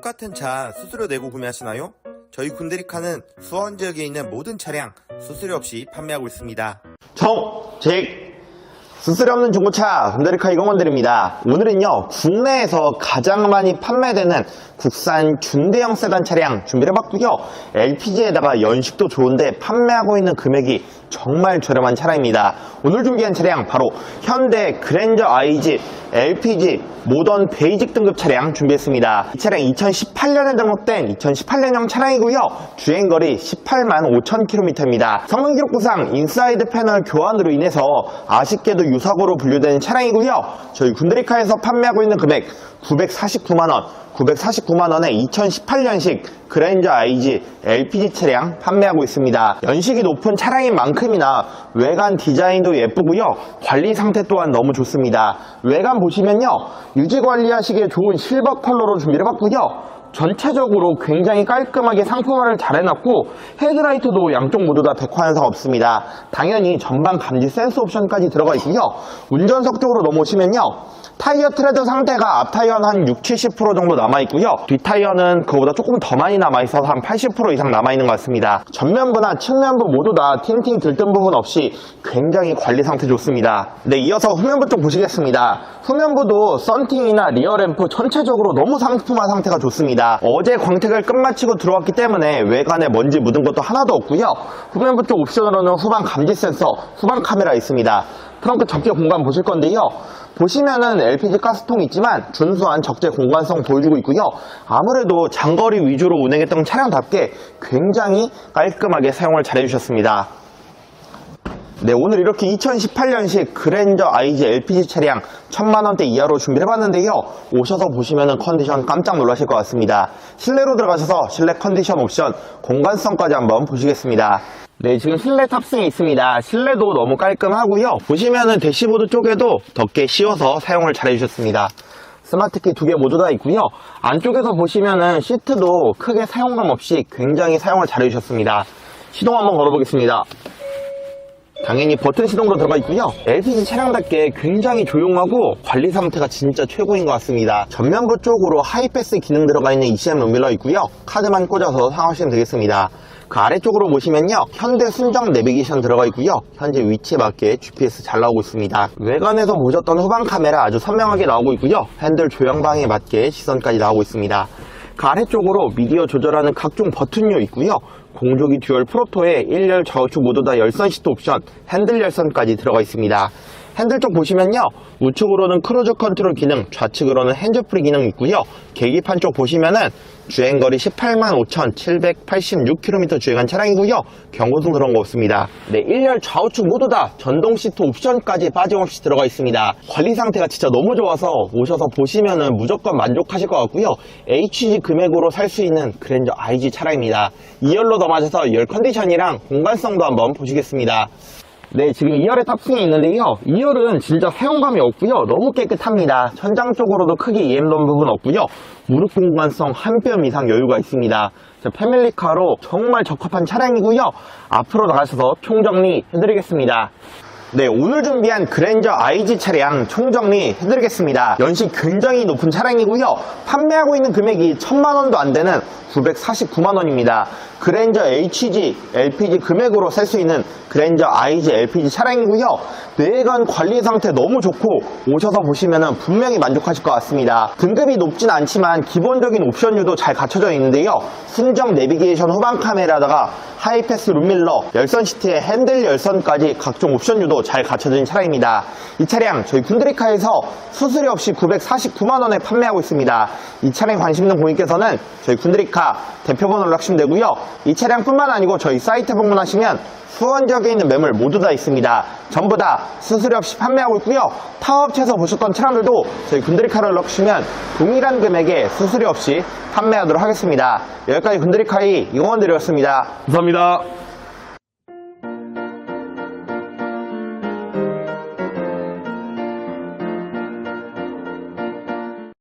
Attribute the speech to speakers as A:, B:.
A: 똑같은 차 수수료 내고 구매하시나요? 저희 군데리카는 수원 지역에 있는 모든 차량 수수료 없이 판매하고 있습니다.
B: 정직 수수료 없는 중고차 hun데리카 이공원들입니다. 오늘은요 국내에서 가장 많이 판매되는 국산 중대형 세단 차량 준비를 해봤고요. LPG에다가 연식도 좋은데 판매하고 있는 금액이 정말 저렴한 차량입니다. 오늘 준비한 차량 바로 현대 그랜저 IG LPG 모던 베이직 등급 차량 준비했습니다. 이 차량 2018년에 등록된 2018년형 차량이고요. 주행거리 18만 5천 킬로미터입니다. 성능 기록부상 인사이드 패널 교환으로 인해서 아쉽게도 유사고로 분류되는 차량이고요. 저희 군데리카에서 판매하고 있는 금액 949만원 949만원에 2018년식 그랜저 IG LPG 차량 판매하고 있습니다. 연식이 높은 차량인 만큼이나 외관 디자인도 예쁘고요. 관리 상태 또한 너무 좋습니다. 외관 보시면요. 유지 관리하시기에 좋은 실버 컬러로 준비를 해봤고요. 전체적으로 굉장히 깔끔하게 상품화를 잘 해놨고 헤드라이트도 양쪽 모두 다 백화 현상 없습니다. 당연히 전방 감지 센서 옵션까지 들어가 있고요. 운전석 쪽으로 넘어오시면요. 타이어 트레드 상태가 앞 타이어는 한 6, 70% 정도 남아있고요. 뒷 타이어는 그보다 조금 더 많이 남아있어서 한 80% 이상 남아있는 것 같습니다. 전면부나 측면부 모두 다 틴팅 들뜬 부분 없이 굉장히 관리 상태 좋습니다. 네, 이어서 후면부 쪽 보시겠습니다. 후면부도 썬팅이나 리어램프 전체적으로 너무 상품화 상태가 좋습니다. 어제 광택을 끝마치고 들어왔기 때문에 외관에 먼지 묻은 것도 하나도 없고요. 후면부 쪽 옵션으로는 후방 감지 센서, 후방 카메라 있습니다. 트렁크 적재 공간 보실 건데요. 보시면은 LPG 가스통 있지만 준수한 적재 공간성 보여주고 있고요. 아무래도 장거리 위주로 운행했던 차량답게 굉장히 깔끔하게 사용을 잘 해주셨습니다. 네, 오늘 이렇게 2018년식 그랜저 IG LPG 차량 1000만원대 이하로 준비를 해봤는데요. 오셔서 보시면은 컨디션 깜짝 놀라실 것 같습니다. 실내로 들어가셔서 실내 컨디션 옵션, 공간성까지 한번 보시겠습니다. 네, 지금 실내 탑승이 있습니다. 실내도 너무 깔끔하고요. 보시면은 대시보드 쪽에도 덮개 씌워서 사용을 잘 해주셨습니다. 스마트키 두 개 모두 다 있고요. 안쪽에서 보시면은 시트도 크게 사용감 없이 굉장히 사용을 잘 해주셨습니다. 시동 한번 걸어보겠습니다. 당연히 버튼 시동으로 들어가 있고요. LPG 차량답게 굉장히 조용하고 관리 상태가 진짜 최고인 것 같습니다. 전면부 쪽으로 하이패스 기능 들어가 있는 ECM 룸밀러 있고요. 카드만 꽂아서 사용하시면 되겠습니다. 그 아래쪽으로 보시면요. 현대 순정 내비게이션 들어가 있고요. 현재 위치에 맞게 GPS 잘 나오고 있습니다. 외관에서 보셨던 후방 카메라 아주 선명하게 나오고 있고요. 핸들 조향방에 맞게 시선까지 나오고 있습니다. 그 아래쪽으로 미디어 조절하는 각종 버튼류 있고요. 공조기 듀얼 프로토에 1열 좌우측 모두 다 열선 시트 옵션, 핸들 열선까지 들어가 있습니다. 핸들 쪽 보시면요. 우측으로는 크루즈 컨트롤 기능, 좌측으로는 핸즈프리 기능 있고요. 계기판 쪽 보시면은 주행거리 18만 5,786km 주행한 차량이고요. 경고등 그런 거 없습니다. 네, 1열 좌우측 모두 다 전동 시트 옵션까지 빠짐없이 들어가 있습니다. 관리 상태가 진짜 너무 좋아서 오셔서 보시면은 무조건 만족하실 것 같고요. HG 금액으로 살 수 있는 그랜저 IG 차량입니다. 2열로 넘어가셔서 열 컨디션이랑 공간성도 한번 보시겠습니다. 네, 지금 2열에 탑승이 있는데요. 2열은 진짜 사용감이 없고요. 너무 깨끗합니다. 천장 쪽으로도 크게 EM 넣은 부분 없고요. 무릎 공간성 한 뼘 이상 여유가 있습니다. 자, 패밀리카로 정말 적합한 차량이고요. 앞으로 나가셔서 총정리 해드리겠습니다. 네, 오늘 준비한 그랜저 IG 차량 총정리 해드리겠습니다. 연식 굉장히 높은 차량이고요. 판매하고 있는 금액이 1000만원도 안 되는 949만원입니다. 그랜저 HG LPG 금액으로 살 수 있는 그랜저 IG LPG 차량이고요. 내관 관리 상태 너무 좋고 오셔서 보시면 분명히 만족하실 것 같습니다. 등급이 높진 않지만 기본적인 옵션류도 잘 갖춰져 있는데요. 순정 내비게이션 후방 카메라다가 하이패스 룸밀러, 열선 시트에 핸들 열선까지 각종 옵션류도 잘 갖춰진 차량입니다. 이 차량 저희 군드리카에서 수수료 없이 949만원에 판매하고 있습니다. 이 차량 관심 있는 고객께서는 저희 군드리카 대표번호 연락주시면 되고요. 이 차량뿐만 아니고 저희 사이트 방문하시면 수원 지역에 있는 매물 모두 다 있습니다. 전부 다 수수료 없이 판매하고 있고요. 타업체에서 보셨던 차량들도 저희 군드리카로 연락주시면 동일한 금액에 수수료 없이 판매하도록 하겠습니다. 여기까지 군드리카이 이공원드렸습니다.
C: 감사합니다.